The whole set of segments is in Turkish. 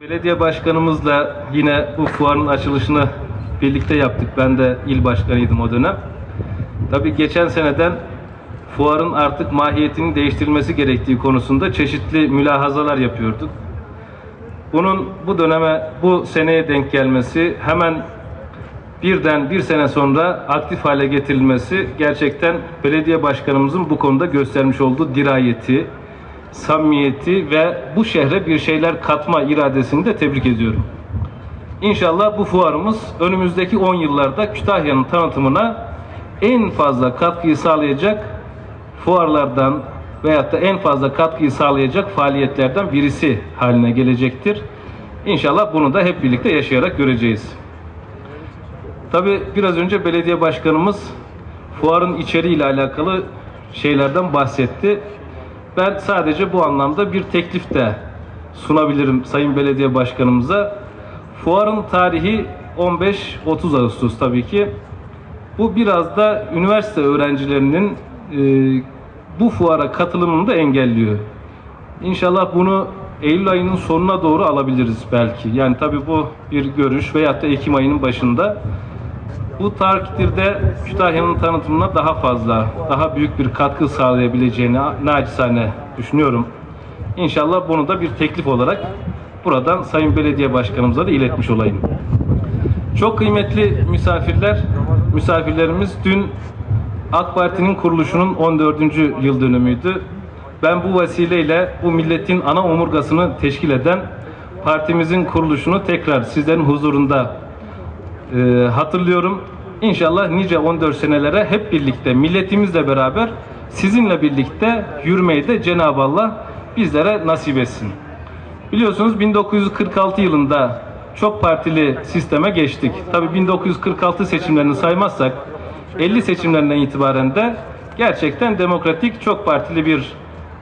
Belediye başkanımızla yine bu fuarın açılışını birlikte yaptık. Ben de il başkanıydım o dönem. Tabii geçen seneden fuarın artık mahiyetinin değiştirilmesi gerektiği konusunda çeşitli mülahazalar yapıyorduk. Bunun bu döneme, bu seneye denk gelmesi hemen birden bir sene sonra aktif hale getirilmesi gerçekten belediye başkanımızın bu konuda göstermiş olduğu dirayeti, samimiyeti ve bu şehre bir şeyler katma iradesini de tebrik ediyorum. İnşallah bu fuarımız önümüzdeki 10 yıllarda Kütahya'nın tanıtımına en fazla katkıyı sağlayacak fuarlardan veyahut da en fazla katkıyı sağlayacak faaliyetlerden birisi haline gelecektir. İnşallah bunu da hep birlikte yaşayarak göreceğiz. Tabi biraz önce belediye başkanımız fuarın içeriğiyle alakalı şeylerden bahsetti. Ben sadece bu anlamda bir teklif de sunabilirim Sayın Belediye Başkanımıza. Fuarın tarihi 15-30 Ağustos tabii ki. Bu biraz da üniversite öğrencilerinin e, bu fuara katılımını da engelliyor. İnşallah bunu Eylül ayının sonuna doğru alabiliriz belki. Yani tabii bu bir görüş veyahut da Ekim ayının başında. Bu takdirde Kütahya'nın tanıtımına daha fazla, daha büyük bir katkı sağlayabileceğini naçizane düşünüyorum. İnşallah bunu da bir teklif olarak buradan Sayın Belediye Başkanımıza da iletmiş olayım. Çok kıymetli misafirler, misafirlerimiz dün AK Parti'nin kuruluşunun 14. yıl dönümüydü. Ben bu vesileyle bu milletin ana omurgasını teşkil eden partimizin kuruluşunu tekrar sizlerin huzurunda e, hatırlıyorum. İnşallah nice 14 senelere hep birlikte milletimizle beraber sizinle birlikte yürümeyi de Cenab-ı Allah bizlere nasip etsin. Biliyorsunuz 1946 yılında çok partili sisteme geçtik. Tabi 1946 seçimlerini saymazsak 50 seçimlerinden itibaren de gerçekten demokratik çok partili bir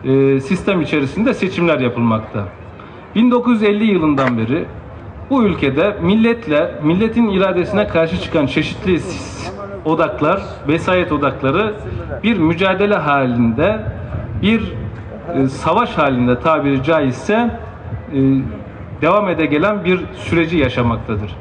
e, sistem içerisinde seçimler yapılmakta. 1950 yılından beri bu ülkede milletle, milletin iradesine karşı çıkan çeşitli odaklar, vesayet odakları bir mücadele halinde, bir e, savaş halinde tabiri caizse e, devam ede gelen bir süreci yaşamaktadır.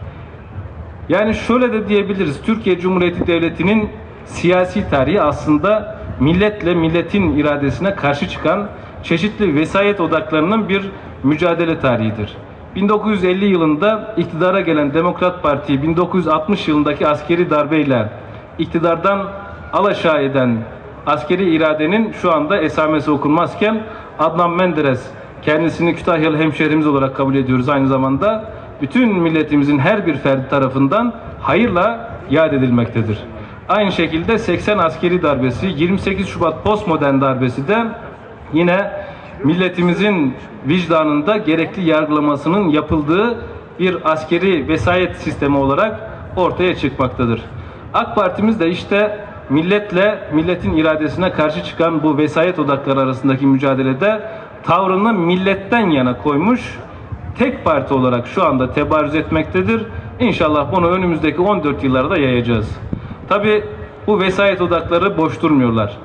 Yani şöyle de diyebiliriz, Türkiye Cumhuriyeti Devleti'nin siyasi tarihi aslında milletle, milletin iradesine karşı çıkan çeşitli vesayet odaklarının bir mücadele tarihidir. 1950 yılında iktidara gelen Demokrat Parti 1960 yılındaki askeri darbeyle iktidardan alaşağı eden askeri iradenin şu anda esamesi okunmazken Adnan Menderes kendisini Kütahyalı hemşehrimiz olarak kabul ediyoruz aynı zamanda bütün milletimizin her bir ferdi tarafından hayırla yad edilmektedir. Aynı şekilde 80 askeri darbesi, 28 Şubat postmodern darbesi de yine milletimizin vicdanında gerekli yargılamasının yapıldığı bir askeri vesayet sistemi olarak ortaya çıkmaktadır. AK Partimiz de işte milletle, milletin iradesine karşı çıkan bu vesayet odakları arasındaki mücadelede tavrını milletten yana koymuş, tek parti olarak şu anda tebarüz etmektedir. İnşallah bunu önümüzdeki 14 yıllarda yayacağız. Tabi bu vesayet odakları boş durmuyorlar.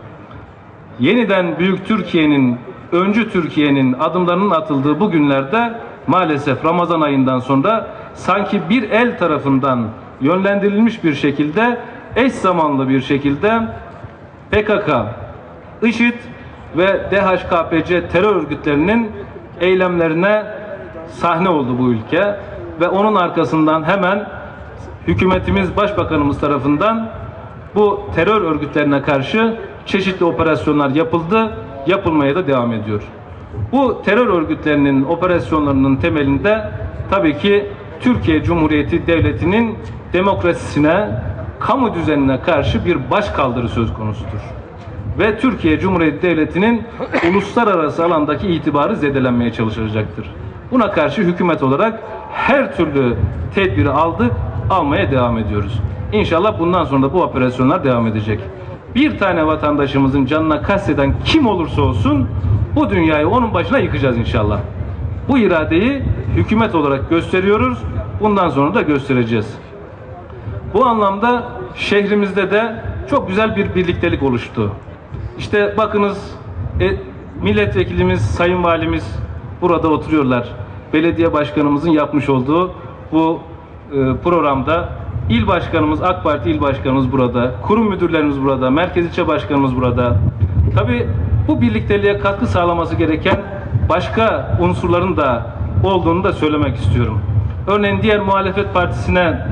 Yeniden Büyük Türkiye'nin öncü Türkiye'nin adımlarının atıldığı bu günlerde maalesef Ramazan ayından sonra sanki bir el tarafından yönlendirilmiş bir şekilde eş zamanlı bir şekilde PKK, IŞİD ve DHKPC terör örgütlerinin eylemlerine sahne oldu bu ülke ve onun arkasından hemen hükümetimiz, başbakanımız tarafından bu terör örgütlerine karşı çeşitli operasyonlar yapıldı yapılmaya da devam ediyor. Bu terör örgütlerinin operasyonlarının temelinde tabii ki Türkiye Cumhuriyeti Devleti'nin demokrasisine, kamu düzenine karşı bir baş kaldırı söz konusudur. Ve Türkiye Cumhuriyeti Devleti'nin uluslararası alandaki itibarı zedelenmeye çalışacaktır. Buna karşı hükümet olarak her türlü tedbiri aldık, almaya devam ediyoruz. İnşallah bundan sonra da bu operasyonlar devam edecek bir tane vatandaşımızın canına kasteden kim olursa olsun bu dünyayı onun başına yıkacağız inşallah. Bu iradeyi hükümet olarak gösteriyoruz. Bundan sonra da göstereceğiz. Bu anlamda şehrimizde de çok güzel bir birliktelik oluştu. İşte bakınız e, milletvekilimiz, sayın valimiz burada oturuyorlar. belediye başkanımızın yapmış olduğu bu e, programda il başkanımız, AK Parti il başkanımız burada, kurum müdürlerimiz burada, merkez ilçe başkanımız burada. Tabii bu birlikteliğe katkı sağlaması gereken başka unsurların da olduğunu da söylemek istiyorum. Örneğin diğer muhalefet partisine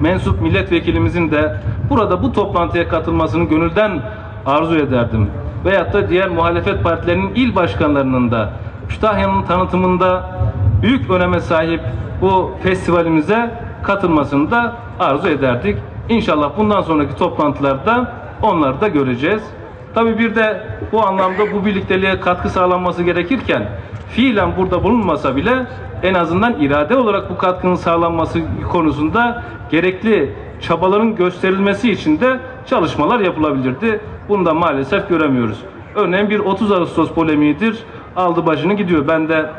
mensup milletvekilimizin de burada bu toplantıya katılmasını gönülden arzu ederdim. Veyahut da diğer muhalefet partilerinin il başkanlarının da Kütahya'nın tanıtımında büyük öneme sahip bu festivalimize katılmasını da arzu ederdik. İnşallah bundan sonraki toplantılarda onları da göreceğiz. Tabii bir de bu anlamda bu birlikteliğe katkı sağlanması gerekirken fiilen burada bulunmasa bile en azından irade olarak bu katkının sağlanması konusunda gerekli çabaların gösterilmesi için de çalışmalar yapılabilirdi. Bunu da maalesef göremiyoruz. Örneğin bir 30 Ağustos polemiğidir. Aldı başını gidiyor. Ben de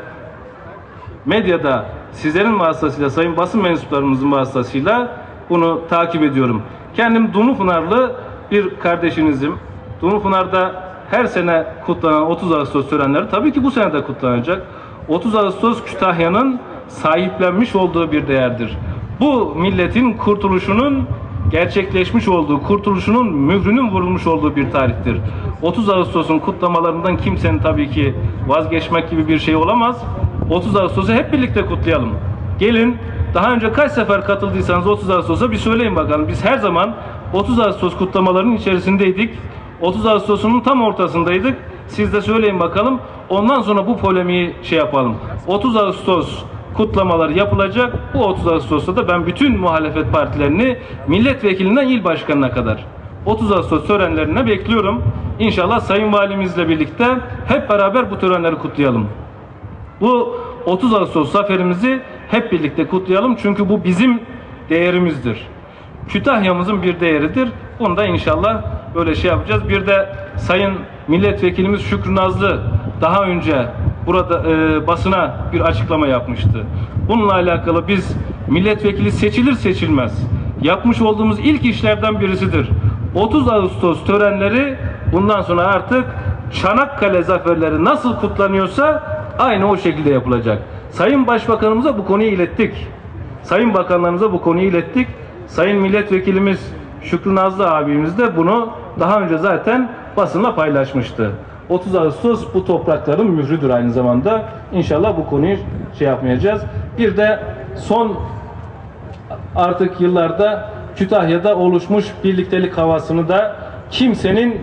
medyada sizlerin vasıtasıyla, sayın basın mensuplarımızın vasıtasıyla bunu takip ediyorum. Kendim Dumlupınarlı bir kardeşinizim. Dumlupınar'da her sene kutlanan 30 Ağustos törenleri tabii ki bu sene de kutlanacak. 30 Ağustos Kütahya'nın sahiplenmiş olduğu bir değerdir. Bu milletin kurtuluşunun gerçekleşmiş olduğu, kurtuluşunun mührünün vurulmuş olduğu bir tarihtir. 30 Ağustos'un kutlamalarından kimsenin tabii ki vazgeçmek gibi bir şey olamaz. 30 Ağustos'u hep birlikte kutlayalım. Gelin daha önce kaç sefer katıldıysanız 30 Ağustos'a bir söyleyin bakalım. Biz her zaman 30 Ağustos kutlamalarının içerisindeydik. 30 Ağustos'un tam ortasındaydık. Siz de söyleyin bakalım. Ondan sonra bu polemiği şey yapalım. 30 Ağustos kutlamaları yapılacak. Bu 30 Ağustos'ta da ben bütün muhalefet partilerini milletvekilinden il başkanına kadar 30 Ağustos törenlerine bekliyorum. İnşallah Sayın Valimizle birlikte hep beraber bu törenleri kutlayalım. Bu 30 Ağustos zaferimizi hep birlikte kutlayalım çünkü bu bizim değerimizdir. Kütahya'mızın bir değeridir. Bunu da inşallah böyle şey yapacağız. Bir de Sayın Milletvekilimiz Şükrü Nazlı daha önce burada e, basına bir açıklama yapmıştı. Bununla alakalı biz milletvekili seçilir seçilmez yapmış olduğumuz ilk işlerden birisidir. 30 Ağustos törenleri bundan sonra artık Çanakkale zaferleri nasıl kutlanıyorsa aynı o şekilde yapılacak. Sayın Başbakanımıza bu konuyu ilettik. Sayın Bakanlarımıza bu konuyu ilettik. Sayın Milletvekilimiz Şükrü Nazlı abimiz de bunu daha önce zaten basınla paylaşmıştı. 30 Ağustos bu toprakların mührüdür aynı zamanda. İnşallah bu konuyu şey yapmayacağız. Bir de son artık yıllarda Kütahya'da oluşmuş birliktelik havasını da kimsenin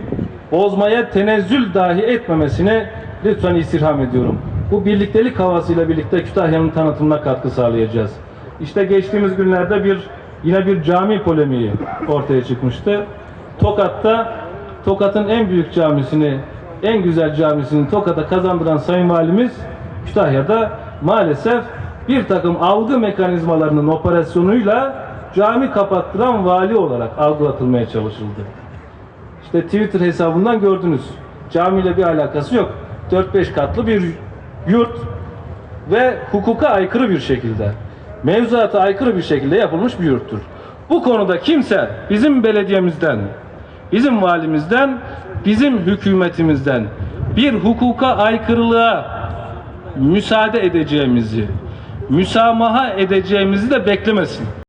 bozmaya tenezzül dahi etmemesini lütfen istirham ediyorum. Bu birliktelik havasıyla birlikte Kütahya'nın tanıtımına katkı sağlayacağız. İşte geçtiğimiz günlerde bir yine bir cami polemiği ortaya çıkmıştı. Tokat'ta Tokat'ın en büyük camisini, en güzel camisini Tokat'a kazandıran Sayın Valimiz Kütahya'da maalesef bir takım algı mekanizmalarının operasyonuyla cami kapattıran vali olarak algılatılmaya çalışıldı. İşte Twitter hesabından gördünüz. Camiyle bir alakası yok. 4-5 katlı bir yurt ve hukuka aykırı bir şekilde, mevzuata aykırı bir şekilde yapılmış bir yurttur. Bu konuda kimse bizim belediyemizden, bizim valimizden, bizim hükümetimizden bir hukuka aykırılığa müsaade edeceğimizi, müsamaha edeceğimizi de beklemesin.